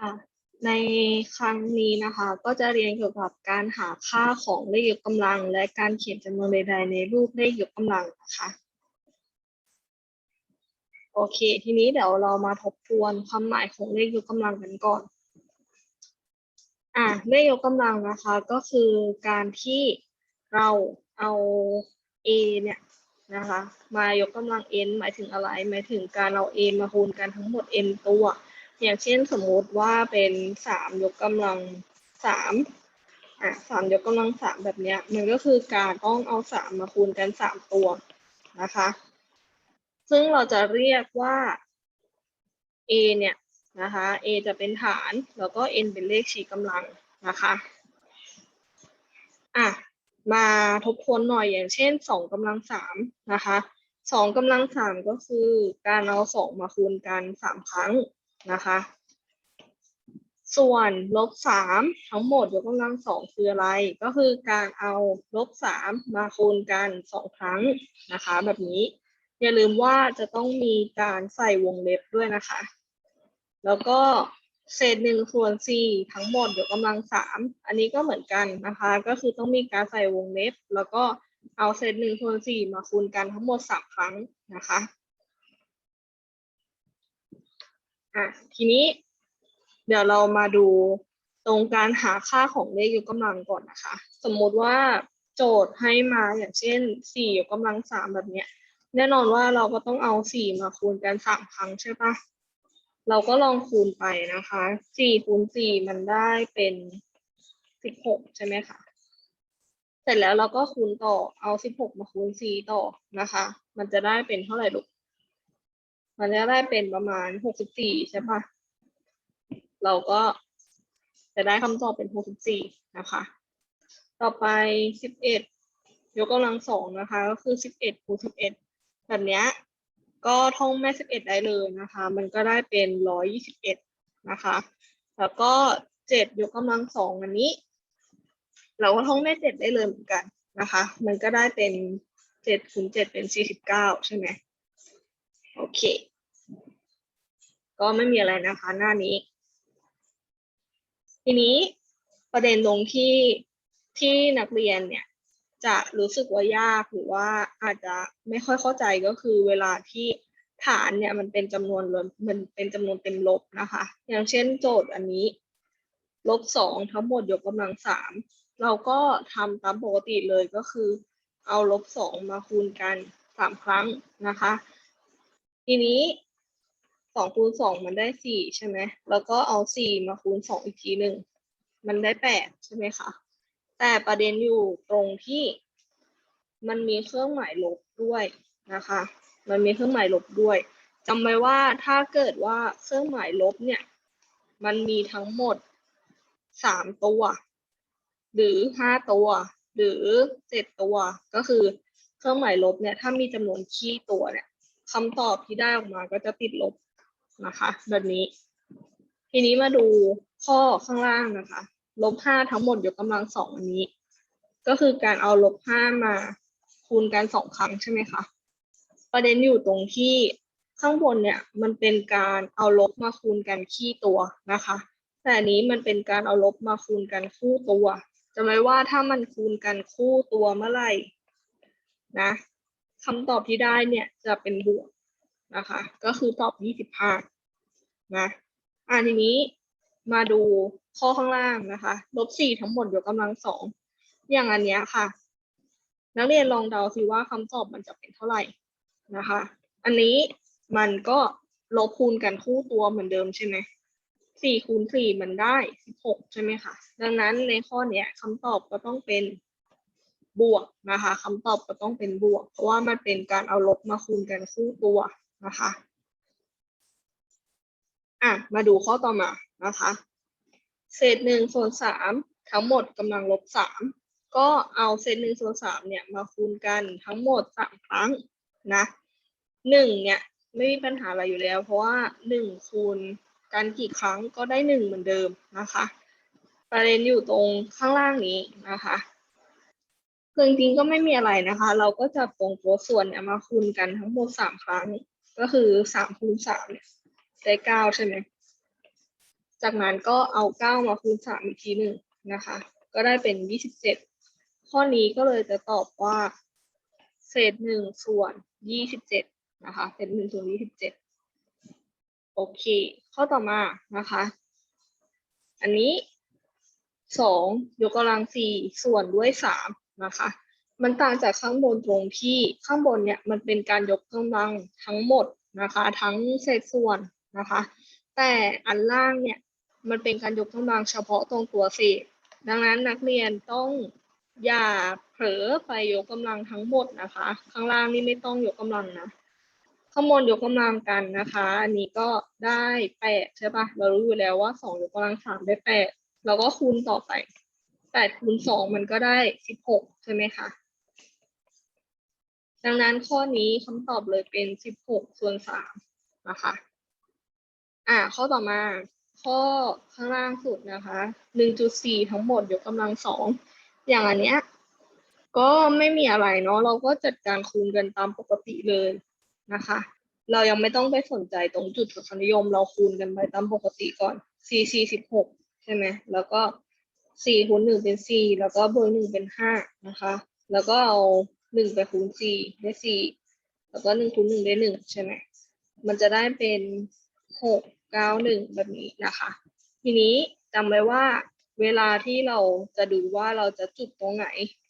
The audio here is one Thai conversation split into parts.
ค่ะในครั้งนี้นะคะ ก็จะเรียนเกี่ยวกับการหาค่าของเลขยกกำลัง และการเขียนจำนวนใดๆในรูปเลขยกกำลังนะคะโอเค ทีนี้เดี๋ยวเรามาทบทวนความหมายของเลขยกกำลังกันก่อนอะเลขยกกำลังนะคะ ก็คือการที่เราเอา a เนี่ยนะคะ มายกกำลัง n หมายถึงอะไร หมายถึงการเอา a มาคูณกันทั้งหมด n ตัว อย่างเช่นสมมุติว่าเป็นสามยกกำลังสามอะสามยกกำลังสามแบบเนี้ยมันก็คือการต้องเอาสามมาคูณกันสามตัวนะคะ ซึ่งเราจะเรียกว่า a เนี่ยนะคะ a จะเป็นฐานแล้วก็ n เป็นเลขชี้กำลังนะคะอะมาทบทวนหน่อยอย่างเช่นสองกำลังสามนะคะสองกำลังสามก็คือการเอาสองมาคูณกันสามครั้ง นะคะ ส่วนลบสามทั้งหมดยกกำลังสองคืออะไร ก็คือการเอาลบสามมาคูณกันสองครั้งนะคะ แบบนี้อย่าลืมว่าจะต้องมีการใส่วงเล็บด้วยนะคะ แล้วก็เศษหนึ่งส่วนสี่ทั้งหมดยกกำลังสามอันนี้ก็เหมือนกันนะคะ ก็คือต้องมีการใส่วงเล็บ แล้วก็เอาเศษหนึ่งส่วนสี่มาคูณกันทั้งหมดสามครั้งนะคะ อะทีนี้ เดี๋ยวเรามาดูตรงการหาค่าของเลขยกกำลังก่อนนะคะ สมมติว่าโจทย์ให้มาอย่างเช่นสี่ยกกำลังสามแบบเนี้ย แน่นอนว่าเราก็ต้องเอาสี่มาคูณกันสามครั้งใช่ปะเราก็ลองคูณไปนะคะสี่คูณสี่มันได้เป็นสิบหกใช่ไหมคะเสร็จแล้วเราก็คูณต่อเอาสิบหกมาคูณสี่ต่อนะคะ มันจะได้เป็นเท่าไหร่ลูก มันจะได้เป็นประมาณหกสิบสี่ใช่ปะเราก็จะได้คำตอบเป็นหกสิบสี่นะคะ ต่อไปสิบเอ็ดยกกำลังสองนะคะ ก็คือสิบเอ็ดคูณสิบเอ็ดแบบเนี้ยก็ท่องแม่สิบเอ็ดได้เลยนะคะ มันก็ได้เป็นร้อยยี่สิบเอ็ดนะคะ แล้วก็เจ็ดยกกำลังสองอันนี้ เราก็ท่องแม่เจ็ดได้เลยเหมือนกันนะคะ มันก็ได้เป็นเจ็ดคูณเจ็ดเป็นสี่สิบเก้าใช่ไหมโอเค ก็ไม่มีอะไรนะคะ หน้านี้ ทีนี้ประเด็นตรงที่ที่นักเรียนเนี่ย จะรู้สึกว่ายากหรือว่าอาจจะไม่ค่อยเข้าใจก็คือเวลาที่ฐานเนี่ยมันเป็นจำนวนรวมมันเป็นจำนวนเต็มลบนะคะ อย่างเช่นโจทย์อันนี้ลบสองทั้งหมดยกกำลังสามเราก็ทำตามปกติเลยก็คือ เอาลบสองมาคูณกันสามครั้งนะคะ ทีนี้ สองคูณสองมันได้สี่ใช่ไหม แล้วก็เอาสี่มาคูณสองอีกทีหนึ่ง มันได้แปดใช่ไหมคะ แต่ประเด็นอยู่ตรงที่มันมีเครื่องหมายลบด้วยนะคะ มันมีเครื่องหมายลบด้วยจำไว้ว่าถ้าเกิดว่าเครื่องหมายลบเนี่ย มันมีทั้งหมดสามตัว หรือห้าตัว หรือเจ็ดตัว ก็คือเครื่องหมายลบเนี่ย ถ้ามีจำนวนคี่ตัวเนี่ยคำตอบที่ได้ออกมาก็จะติดลบ นะคะ แบบนี้ ทีนี้มาดูข้อข้างล่างนะคะลบห้าทั้งหมดยกกำลังสองอันนี้ ก็คือการเอาลบห้ามาคูณกันสองครั้งใช่ไหมคะประเด็นอยู่ตรงที่ข้างบนเนี่ยมันเป็นการเอาลบมาคูณกันขี้ตัวนะคะ แต่อันนี้มันเป็นการเอาลบมาคูณกันคู่ตัวจะไม่ว่าถ้ามันคูณกันคู่ตัวเมื่อไหร่นะคำตอบที่ได้เนี่ยจะเป็นบวก นะคะ ก็คือตอบยี่สิบห้านะอ่าทีนี้มาดูข้อข้างล่างนะคะลบสี่ทั้งหมดยกกำลังสองอย่างอันเนี้ยค่ะ นักเรียนลองเดาสิว่าคำตอบมันจะเป็นเท่าไหร่นะคะ อันนี้มันก็ลบคูณกันคู่ตัวเหมือนเดิมใช่ไหมสี่คูณสี่มันได้สิบหกใช่ไหมคะดังนั้นในข้อเนี้ยคำตอบก็ต้องเป็นบวกนะคะคำตอบก็ต้องเป็นบวก เพราะว่ามันเป็นการเอาลบมาคูณกันคู่ตัว นะคะ อะ มาดูข้อต่อมานะคะ เศษหนึ่งส่วนสามทั้งหมดกำลังลบสามก็เอาเศษหนึ่งส่วนสามเนี่ยมาคูณกันทั้งหมดสามครั้งนะหนึ่งเนี่ยไม่มีปัญหาอะไรอยู่แล้ว เพราะว่าหนึ่งคูณกันกี่ครั้งก็ได้หนึ่งเหมือนเดิมนะคะ ประเด็นอยู่ตรงข้างล่างนี้นะคะคือจริงๆก็ไม่มีอะไรนะคะ เราก็จะตรงตัวส่วนเนี่ยมาคูณกันทั้งหมดสามครั้ง ก็คือสามคูณสามเนี่ยได้เก้าใช่ไหม จากนั้นก็เอาเก้ามาคูณสามอีกทีหนึ่งนะคะ ก็ได้เป็นยี่สิบเจ็ดข้อนี้ก็เลยจะตอบว่า เศษหนึ่งส่วนยี่สิบเจ็ดนะคะ เศษหนึ่งส่วนยี่สิบเจ็ดโอเค ข้อต่อมานะคะ อันนี้สองยกกำลังสี่ส่วนด้วยสามนะคะ มันต่างจากข้างบนตรงที่ข้างบนเนี่ยมันเป็นการยกกำลังทั้งหมดนะคะ ทั้งเศษส่วนนะคะ แต่อันล่างเนี่ยมันเป็นการยกกำลังเฉพาะตรงตัวเศษ ดังนั้นนักเรียนต้องอย่าเผลอไปยกกำลังทั้งหมดนะคะ ข้างล่างนี่ไม่ต้องยกกำลังนะข้างบนยกกำลังกันนะคะ อันนี้ก็ได้แปดใช่ปะเรารู้อยู่แล้วว่าสองยกกำลังสามได้แปดเราก็คูณต่อไปแปดคูณสองมันก็ได้สิบหกใช่ไหมคะ ดังนั้นข้อนี้คำตอบเลยเป็นสิบหกส่วนสามนะคะ อ่า ข้อต่อมา ข้อข้างล่างสุดนะคะหนึ่งจุดสี่ทั้งหมดยกกำลังสองอย่างอันเนี้ย ก็ไม่มีอะไรเนาะ เราก็จัดการคูณกันตามปกติเลยนะคะ เรายังไม่ต้องไปสนใจตรงจุดทศนิยม เราคูณกันไปตามปกติก่อนสี่สี่สิบหกใช่ไหม แล้วก็สี่คูณหนึ่งเป็นสี่แล้วก็เบอร์หนึ่งเป็นห้านะคะ แล้วก็เอา หนึ่งไปคูณสี่ได้สี่แล้วก็หนึ่งคูณหนึ่งได้หนึ่งใช่ไหมมันจะได้เป็นหกเก้าหนึ่งแบบนี้นะคะ ทีนี้จำไว้ว่าเวลาที่เราจะดูว่าเราจะจุดตรงไหน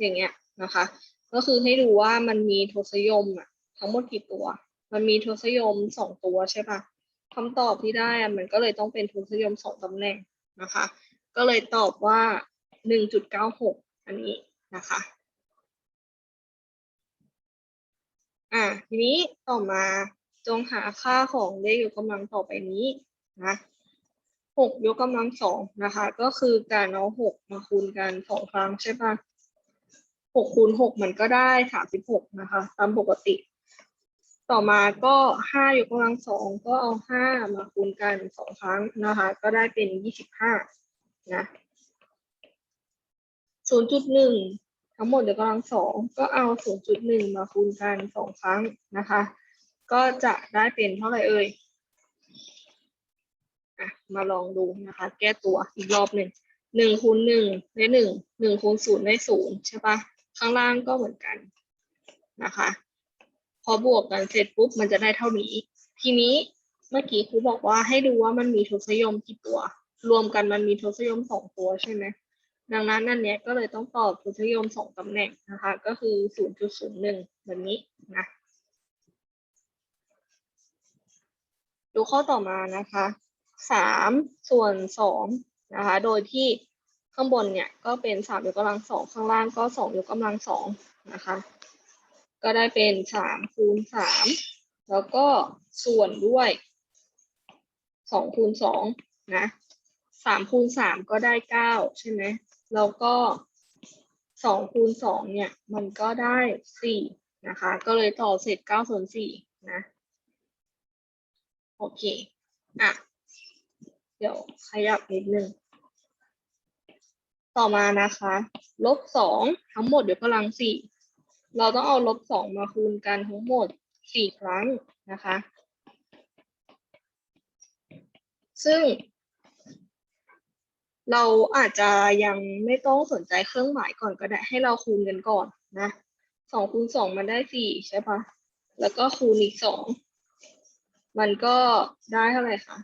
อย่างเงี้ยนะคะ ก็คือให้ดูว่ามันมีทศยมอะทั้งหมดกี่ตัว มันมีทศยมสองตัวใช่ปะคำตอบที่ได้อะมันก็เลยต้องเป็นทศยมสองตำแหน่งนะคะ ก็เลยตอบว่าหนึ่งจุดเก้าหกอันนี้นะคะ อ่าทีนี้ต่อมาจงหาค่าของเลขยกกำลังต่อไปนี้นะหกยกกำลังสองนะคะ ก็คือการเอาหกมาคูณกันสองครั้งใช่ปะหกคูณหกมันก็ได้สามสิบหกนะคะ ตามปกติ ต่อมาก็ห้ายกกำลังสองก็เอาห้ามาคูณกันสองครั้งนะคะ ก็ได้เป็นยี่สิบห้านะศูนย์จุดหนึ่ง ทั้งหมดยกกำลังสองก็เอา 0.1 มาคูณกันสองครั้งนะคะ ก็จะได้เป็นเท่าไหร่เอ่ยอะมาลองดูนะคะ แก้ตัวอีกรอบหนึ่งหนึ่งคูณหนึ่งได้หนึ่งหนึ่งคูณศูนย์ได้ศูนย์ใช่ปะข้างล่างก็เหมือนกันนะคะ พอบวกกันเสร็จปุ๊บมันจะได้เท่านี้ ทีนี้เมื่อกี้ครูบอกว่าให้ดูว่ามันมีทศนิยมกี่ตัว รวมกันมันมีทศนิยมสองตัวใช่ไหม ดังนั้นอันเนี้ยก็เลยต้องตอบทศนิยมสองตำแหน่งนะคะ ก็คือ0.01แบบนี้นะดูข้อต่อมานะคะสามส่วนสองนะคะ โดยที่ข้างบนเนี่ยก็เป็นสามยกกำลังสองข้างล่างก็สองยกกำลังสองนะคะ ก็ได้เป็นสามคูณสามแล้วก็ส่วนด้วยสองคูณสองนะสามคูณสามก็ได้เก้าใช่ไหม แล้วก็สองคูณสองเนี่ย มันก็ได้สี่นะคะ ก็เลยต่อเสร็จเก้าส่วนสี่นะ โอเค อะ เดี๋ยวขยับนิดนึง ต่อมานะคะ ลบสองทั้งหมดเดี๋ยกกำลังสี่เราต้องเอาลบสองมาคูณกันทั้งหมดสี่ครั้งนะคะ ซึ่ง เราอาจจะยังไม่ต้องสนใจเครื่องหมายก่อนก็ได้ให้เราคูณกันก่อนนะสองคูณสองมันได้สี่ใช่ปะแล้วก็คูณอีกสองมันก็ได้เท่าไหร่คะ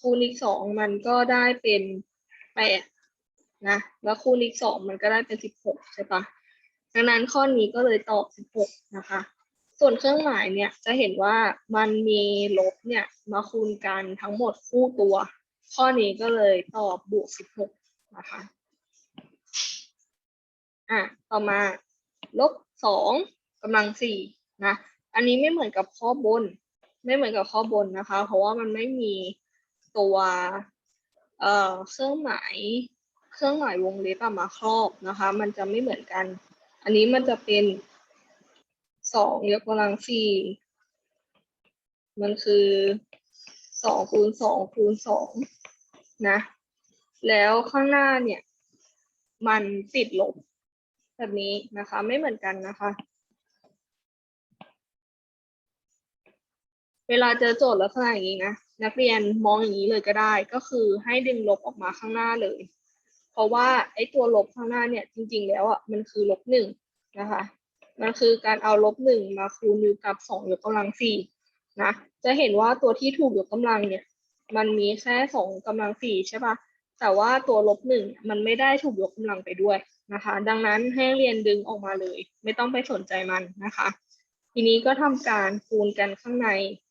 คูณอีกสองมันก็ได้เป็นแปดนะแล้วคูณอีกสองมันก็ได้เป็นสิบหกใช่ปะดังนั้นข้อนี้ก็เลยตอบสิบหกนะคะ ส่วนเครื่องหมายเนี่ยจะเห็นว่ามันมีลบเนี่ยมาคูณกันทั้งหมดคู่ตัว ข้อนี้ก็เลยตอบบวกสิบหกนะคะ อะ ต่อมาลบสองกำลังสี่นะ อันนี้ไม่เหมือนกับข้อบน ไม่เหมือนกับข้อบนนะคะ เพราะว่ามันไม่มีตัวเอ่อเครื่องหมายเครื่องหมายวงเล็บอะมาครอบนะคะ มันจะไม่เหมือนกัน อันนี้มันจะเป็นสองยกกำลังสี่ มันคือ สองคูณสองคูณสองนะ แล้วข้างหน้าเนี่ย มันติดลบแบบนี้นะคะ ไม่เหมือนกันนะคะ เวลาเจอโจทย์ลักษณะอย่างนี้นะนักเรียนมองอย่างนี้เลยก็ได้ ก็คือให้ดึงลบออกมาข้างหน้าเลย เพราะว่าไอ้ตัวลบข้างหน้าเนี่ยจริง ๆ แล้วอะมันคือลบหนึ่งนะคะ มันคือการเอาลบหนึ่งมาคูณอยู่กับสองยกกำลังสี่ นะ จะเห็นว่าตัวที่ถูกยกกำลังเนี่ย มันมีแค่สองกำลังสี่ใช่ปะแต่ว่าตัวลบหนึ่งมันไม่ได้ถูกยกกำลังไปด้วยนะคะ ดังนั้นให้เรียนดึงออกมาเลย ไม่ต้องไปสนใจมันนะคะ ทีนี้ก็ทำการคูณกันข้างใน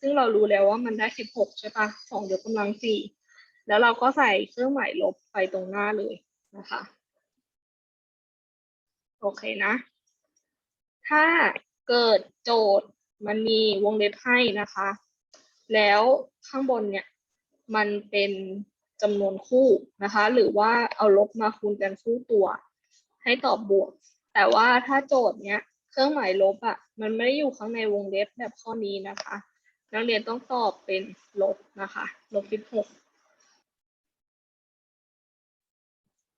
ซึ่งเรารู้แล้วว่ามันได้สิบหกใช่ปะสองยกกำลังสี่แล้วเราก็ใส่เครื่องหมายลบไปตรงหน้าเลยนะคะ โอเคนะ ถ้าเกิดโจทย์ มันมีวงเล็บให้นะคะ แล้วข้างบนเนี่ยมันเป็นจำนวนคู่นะคะ หรือว่าเอาลบมาคูณกันคู่ตัว ให้ตอบบวก แต่ว่าถ้าโจทย์เนี้ยเครื่องหมายลบอะ่ะมันไม่ได้อยู่ข้างในวงเล็บแบบข้อนี้นะคะ นักเรียนต้องตอบเป็นลบนะคะลบสิบหก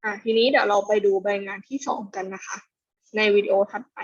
อะทีนี้เดี๋ยวเราไปดูใบงานที่สองกันนะคะ ในวิดีโอถัดไป